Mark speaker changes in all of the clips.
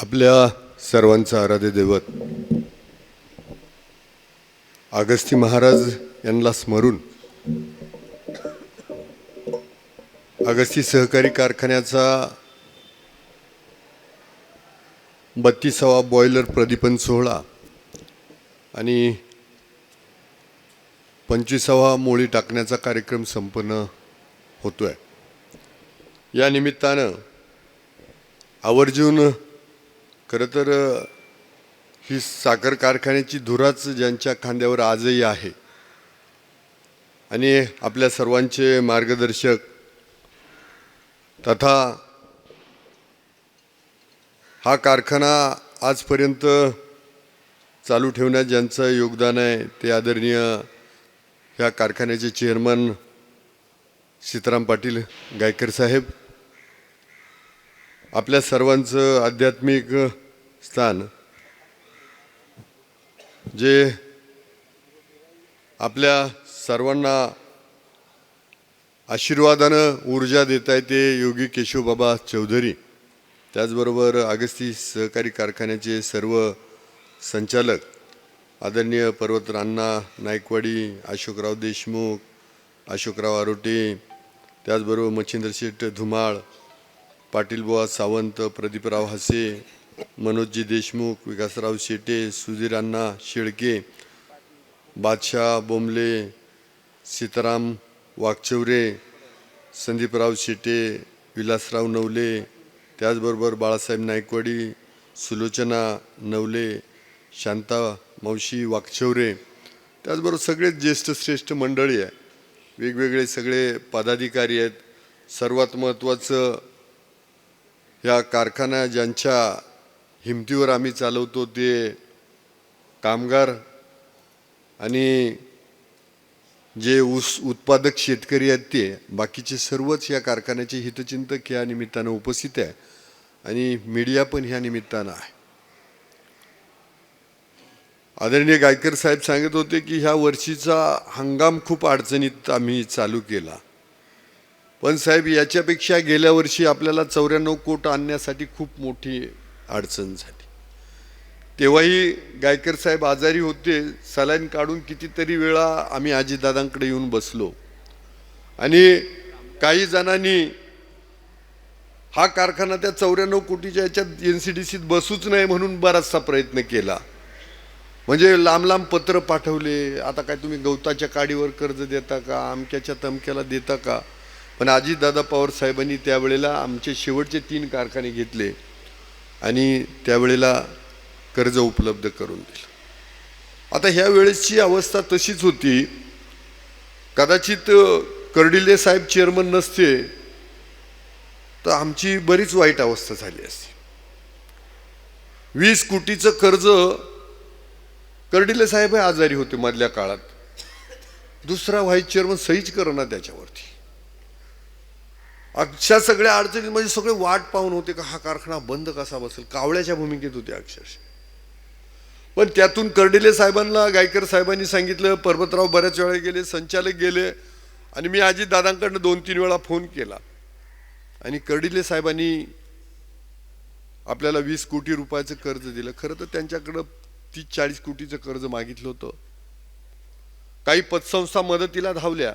Speaker 1: आपल्या सर्वांचं आराध्य दैवत अगस्ती महाराज यांना स्मरून अगस्ती सहकारी कारखान्याचा बत्तीसावा बॉयलर प्रदीपन सोहळा आणि पंचवीसावा मोळी टाकण्याचा कार्यक्रम संपन्न होतोय. या निमित्तानं आवर्जून खरं तर ही साखर कारखान्याची धुराच ज्यांच्या खांद्यावर आजही आहे. आणि आपल्या सर्वांचे मार्गदर्शक तथा हा कारखाना आजपर्यंत चालू ठेवण्यात ज्यांचं योगदान आहे ते आदरणीय ह्या कारखान्याचे चेअरमन सीताराम पाटील गायकर साहेब आपल्या सर्वांचं आध्यात्मिक स्थान जे आपल्या सर्वांना आशीर्वादानं ऊर्जा देत आहे ते योगी केशवबाबा चौधरी. त्याचबरोबर अगस्ती सहकारी कारखान्याचे सर्व संचालक आदरणीय पर्वत राणा नायकवाडी अशोकराव देशमुख अशोकराव आरोटे त्याचबरोबर मच्छिंद्र शेठ धुमाळ पाटीलबुवा सावंत प्रदीपराव हसे मनोजजी देशमुख विकासराव शेटे सुधीर अण्णा शेळके बादशाह बोंबले सीताराम वाघचौरे संदीपराव शेटे विलासराव नवले त्याचबरोबर बाळासाहेब नायकवाडी सुलोचना नवले शांता मावशी वाघचौरे त्याचबरोबर सगळेच ज्येष्ठ श्रेष्ठ मंडळी आहे वेगवेगळे सगळे पदाधिकारी आहेत. सर्वात महत्त्वाचं ह्या कारखाना ज्यांच्या हिमतीवर आम्ही चालवतो ते कामगार आणि जे ऊस उत्पादक शेतकरी आहेत ते बाकीचे सर्वच या कारखान्याचे हितचिंतक या निमित्तानं उपस्थित आहे आणि मीडिया पण ह्या निमित्तानं आहे. आदरणीय गायकर साहेब सांगत होते की ह्या वर्षीचा हंगाम खूप अडचणीत आम्ही चालू केला. पण साहेब याच्यापेक्षा गेल्या वर्षी आपल्याला चौऱ्याण्णव कोट आणण्यासाठी खूप मोठी अडचण झाली. तेव्हाही गायकर साहेब आजारी होते सलाईन काढून कितीतरी वेळा आम्ही आजीदादांकडे येऊन बसलो. आणि काही जणांनी हा कारखाना त्या चौऱ्याण्णव कोटीच्या याच्यात एन सी डी सीत बसूच नाही म्हणून बराचसा प्रयत्न केला. म्हणजे लांब लांब पत्र पाठवले आता काय तुम्ही गवताच्या काडीवर कर्ज देता का अमक्याच्या तमक्याला देता का? पण अजितदादा पवार साहेबांनी त्यावेळेला आमचे शेवटचे तीन कारखाने घेतले आणि त्यावेळेला कर्ज उपलब्ध करून दिलं. आता ह्या वेळेसची अवस्था तशीच होती. कदाचित कर्डिले साहेब चेअरमन नसते तर आमची बरीच वाईट अवस्था झाली असती. वीस कोटीचं कर्ज कर्डिले साहेब हे आजारी होते मधल्या काळात. दुसरा व्हाईस चेअरमन सहीच ना त्याच्यावरती. अशा सगळ्या अडचणींमध्ये सगळे वाट पाहून होते का हा कारखाना बंद कसा बसेल? कावळ्याच्या भूमिकेत होते अक्षरशः. पण त्यातून कर्डिले साहेबांना गायकर साहेबांनी सांगितलं पर्वतराव बऱ्याच वेळा गेले संचालक गेले आणि मी आजी दादांकडनं दोन तीन वेळा फोन केला. आणि कर्डिले साहेबांनी आपल्याला वीस कोटी रुपयाचं कर्ज दिलं. खरं तर त्यांच्याकडं तीस चाळीस कोटीचं कर्ज मागितलं होतं. काही पतसंस्था मदतीला धावल्या.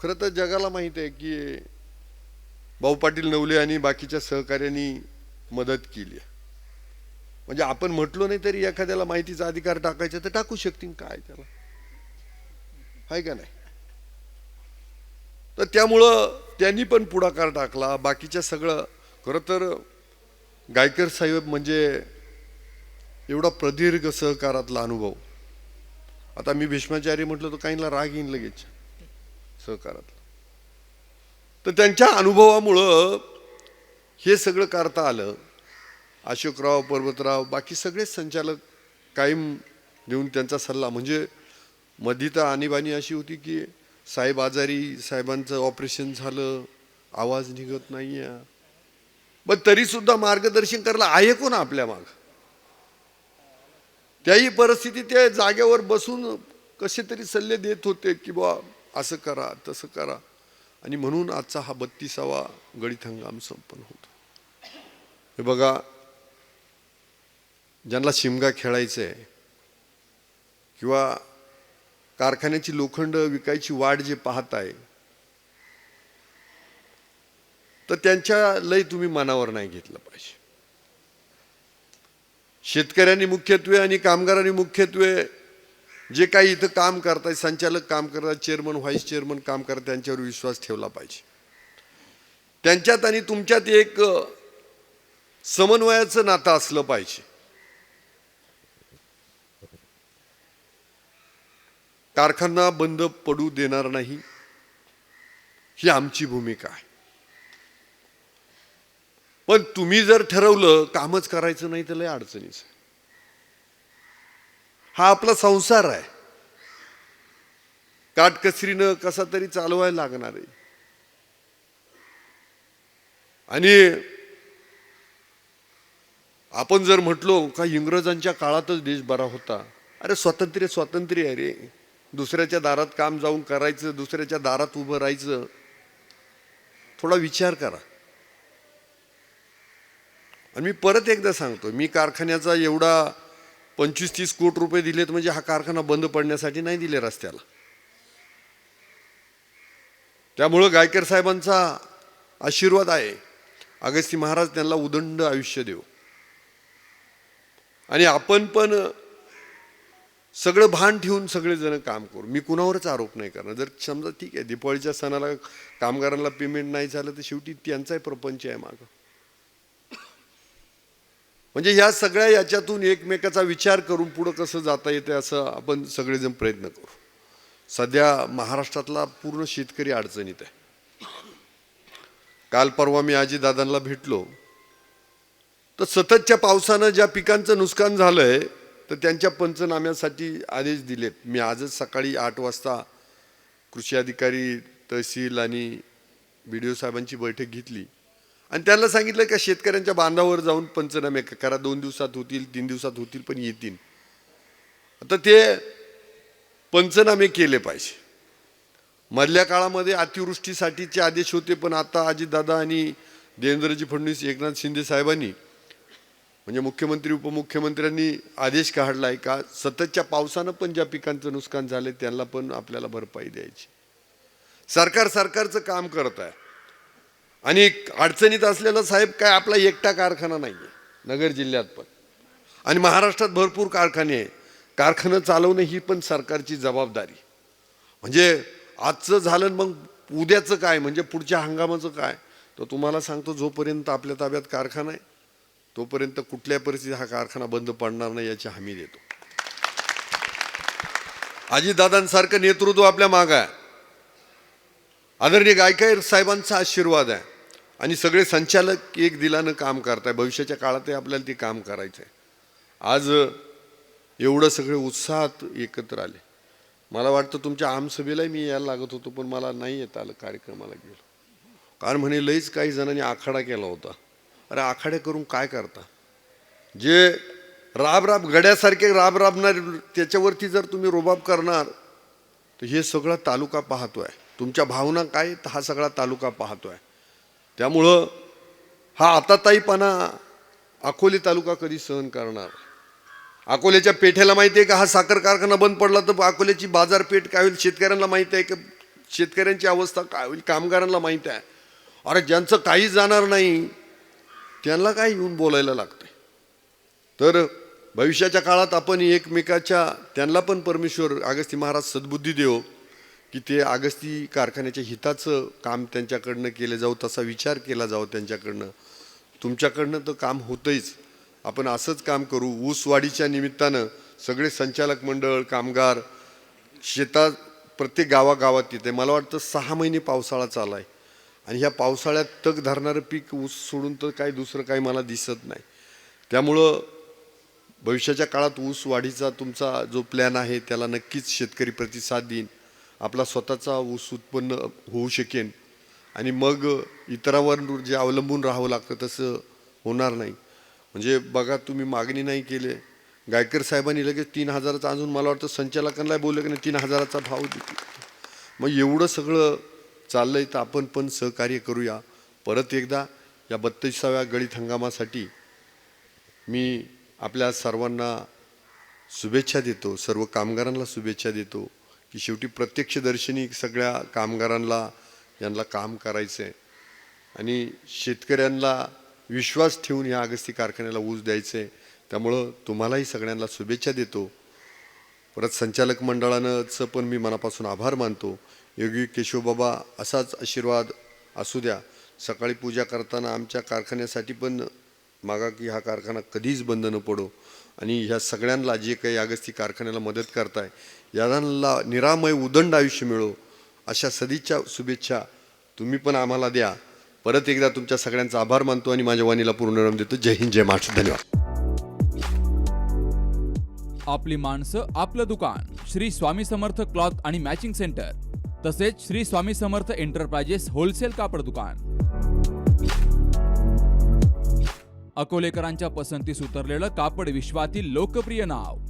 Speaker 1: खरं तर जगाला माहीत आहे की भाऊ पाटील नवले आणि बाकीच्या सहकार्यांनी मदत केली म्हणजे आपण म्हटलो नाही तरी एखाद्याला माहितीचा अधिकार टाकायचा तर टाकू शकतील काय त्याला? आहे का नाही? तर त्यामुळं त्यांनी पण पुढाकार टाकला. बाकीच्या सगळं खरं तर गायकर साहेब म्हणजे एवढा प्रदीर्घ सहकारातला अनुभव. आता मी भीष्माचार्य म्हटलं तर काहींना राग येईन लगेच. सहकारातलं. तर त्यांच्या अनुभवामुळं हे सगळं करता आलं. अशोकराव पर्वतराव बाकी सगळेच संचालक कायम देऊन त्यांचा सल्ला. म्हणजे मधी तर आणीबाणी अशी होती की साहेब आजारी साहेबांचं ऑपरेशन झालं आवाज निघत नाही आहे पण तरी सुद्धा मार्गदर्शन करायला आहे कोण आपल्या माग? त्याही परिस्थितीत त्या जागेवर बसून कसे तरी सल्ले देत होते की बा असं करा तसं करा. आणि म्हणून आजचा हा बत्तीसावा गळीत हंगाम संपन्न होतो. हे बघा ज्यांना शिमगा खेळायचं आहे किंवा कारखान्याची लोखंड विकायची वाट जे पाहत आहे तर त्यांच्या लय तुम्ही मनावर नाही घेतलं पाहिजे. शेतकऱ्यांनी मुख्यत्वे आणि कामगारांनी मुख्यत्वे जे काही इथं काम करताय संचालक काम करतात चेअरमन व्हाईस चेअरमन काम करतात त्यांच्यावर विश्वास ठेवला पाहिजे. त्यांच्यात आणि तुमच्यात एक समन्वयाचं नातं असलं पाहिजे. कारखाना बंद पडू देणार नाही ही आमची भूमिका आहे. पण तुम्ही जर ठरवलं कामच करायचं नाही तर लय अडचणीच आहे. हा आपला संसार आहे. काटकसरीनं कसा तरी चालवायला लागणार आहे. आणि आपण जर म्हटलो का इंग्रजांच्या काळातच देश बरा होता. अरे स्वातंत्र्य स्वातंत्र्य आहे रे. दुसऱ्याच्या दारात काम जाऊन करायचं दुसऱ्याच्या दारात उभं राहायचं. थोडा विचार करा. आणि मी परत एकदा सांगतो मी कारखान्याचा एवढा पंचवीस तीस कोटी रुपये दिलेत म्हणजे हा कारखाना बंद पडण्यासाठी नाही दिले रस्त्याला. त्यामुळं गायकर साहेबांचा आशीर्वाद आहे. अगस्ती महाराज त्यांना उदंड आयुष्य देव. आणि आपण पण सगळं भान ठेवून सगळेजण काम करू. मी कुणावरच आरोप नाही करणार. जर समजा ठीक आहे दीपावळीच्या सणाला कामगारांना पेमेंट नाही झालं तर शेवटी त्यांचाही प्रपंच आहे मागं. म्हणजे ह्या सगळ्या याच्यातून एकमेकाचा विचार करून पुढं कसं जाता येते असं आपण सगळेजण प्रयत्न करू. सध्या महाराष्ट्रातला पूर्ण शेतकरी अडचणीत आहे. काल परवा मी आजी दादांना भेटलो. तर सततच्या पावसानं ज्या पिकांचं नुकसान झालं आहे तर त्यांच्या पंचनाम्यासाठी आदेश दिलेत. मी आजच सकाळी आठ वाजता कृषी अधिकारी तहसील आणि बी डी ओ साहेबांची बैठक घेतली. आणि त्यांना सांगितलं का शेतकऱ्यांच्या बांधावर जाऊन पंचनामे करा. दोन दिवसात होतील तीन दिवसात होतील पण येतील. आता ते पंचनामे केले पाहिजे. मधल्या काळामध्ये अतिवृष्टीसाठीचे आदेश होते पण आता अजितदादा आणि देवेंद्रजी फडणवीस एकनाथ शिंदे साहेबांनी म्हणजे मुख्यमंत्री उपमुख्यमंत्र्यांनी आदेश काढला आहे का? सततच्या पावसानं पण ज्या पिकांचं नुकसान झालं त्यांना पण आपल्याला भरपाई द्यायची. सरकार सरकारचं काम करत आहे. आणि अडचणीत असलेला साहेब काय आपला एकटा कारखाना नाही आहे नगर जिल्ह्यात पण. आणि महाराष्ट्रात भरपूर कारखाने आहे कारखानं चालवणं ही पण सरकारची जबाबदारी. म्हणजे आजचं झालं मग उद्याचं काय? म्हणजे पुढच्या हंगामाचं काय? तर तुम्हाला सांगतो जोपर्यंत आपल्या ताब्यात कारखाना आहे तोपर्यंत कुठल्या परिस्थितीत हा कारखाना बंद पडणार नाही याची हमी देतो. अजितदादांसारखं नेतृत्व आपल्या मागं आहे. आदरणीय गायकर साहेबांचा आशीर्वाद आहे. आणि सगळे संचालक एक दिलानं काम करताय. भविष्याच्या काळातही आपल्याला ते काम करायचं आहे आज एवढं सगळे उत्साहात एकत्र आले. मला वाटतं तुमच्या आमसभेलाही मी यायला लागत होतो पण मला नाही येत आलं कार्यक्रमाला गेलो. कारण म्हणे लईच काही जणांनी आखाडा केला होता. अरे आखाडे करून काय करता? जे राब राब गड्यासारखे राब राबणार त्याच्यावरती जर तुम्ही रोबाब करणार तर हे सगळा तालुका पाहतो आहे तुमच्या भावना काय हा सगळा तालुका पाहतो आहे त्यामुळं हा आताताईपणा अकोले तालुका कधी सहन करणार? अकोल्याच्या पेठेला माहिती आहे का हा साखर कारखाना बंद पडला तर अकोल्याची बाजारपेठ काय होईल? शेतकऱ्यांना माहिती आहे की? शेतकऱ्यांची अवस्था काय होईल? कामगारांना माहीत आहे. अरे ज्यांचं काही जाणार नाही त्यांना काय येऊन बोलायला लागतं तर भविष्याच्या काळात आपण एकमेकाच्या त्यांना पण परमेश्वर अगस्ती महाराज सद्बुद्धी देव. की ते आगस्ती कारखान्याच्या हिताचं काम त्यांच्याकडनं केलं जाऊ तसा विचार केला जावं त्यांच्याकडनं. तुमच्याकडनं तर काम होतंच आपण असंच काम करू. ऊसवाढीच्या निमित्तानं सगळे संचालक मंडळ कामगार शेतात प्रत्येक गावागावात येते मला वाटतं सहा महिने पावसाळा चालला आहे आणि ह्या पावसाळ्यात तग धरणारं पीक ऊस सोडून तर काही दुसरं काही मला दिसत नाही. त्यामुळं भविष्याच्या काळात ऊस वाढीचा तुमचा जो प्लॅन आहे त्याला नक्कीच शेतकरी प्रतिसाद देईन. आपला स्वतःचा ऊस उत्पन्न होऊ शकेन. आणि मग इतरावर जे अवलंबून राहावं लागतं तसं होणार नाही. म्हणजे बघा तुम्ही मागणी नाही केली. गायकर साहेबांनी लगेच तीन हजाराचा अजून मला वाटतं संचालकांना बोललं की नाही तीन हजाराचा भाव देतो मग एवढं सगळं चाललं आहे तर आपण पण सहकार्य करूया. परत एकदा या बत्तीसाव्या गळीत हंगामासाठी मी आपल्या सर्वांना शुभेच्छा देतो सर्व कामगारांना शुभेच्छा देतो. की शेवटी प्रत्यक्षदर्शनी सगळ्या कामगारांना यांना काम करायचं आहे आणि शेतकऱ्यांना विश्वास ठेवून या अगस्ती कारखान्याला ऊस द्यायचं आहे त्यामुळं तुम्हालाही सगळ्यांना शुभेच्छा देतो. परत संचालक मंडळानंचं पण मी मनापासून आभार मानतो. योगी केशवबाबा असाच आशीर्वाद असू द्या. सकाळी पूजा करताना आमच्या कारखान्यासाठी पण मागा की हा कारखाना कधीच बंद न पडो. आणि ह्या सगळ्यांना जे काही अगस्ती कारखान्याला मदत करताय यांना निरामय उदंड आयुष्य मिळो. अशा सदिच्छा शुभेच्छा तुम्ही पण आम्हाला द्या. परत एकदा तुमच्या सगळ्यांचा आभार मानतो आणि माझ्या वाणीला पूर्णविराम देतो. जय हिंद जय महाराष्ट्र. धन्यवाद.
Speaker 2: आपली माणसं आपलं दुकान. श्री स्वामी समर्थ क्लॉथ आणि मॅचिंग सेंटर. तसेच श्री स्वामी समर्थ एंटरप्राइजेस होलसेल कापड दुकान. अकोलेकरांच्या पसंतीस उतरलेलं कापड विश्वातील लोकप्रिय नाव.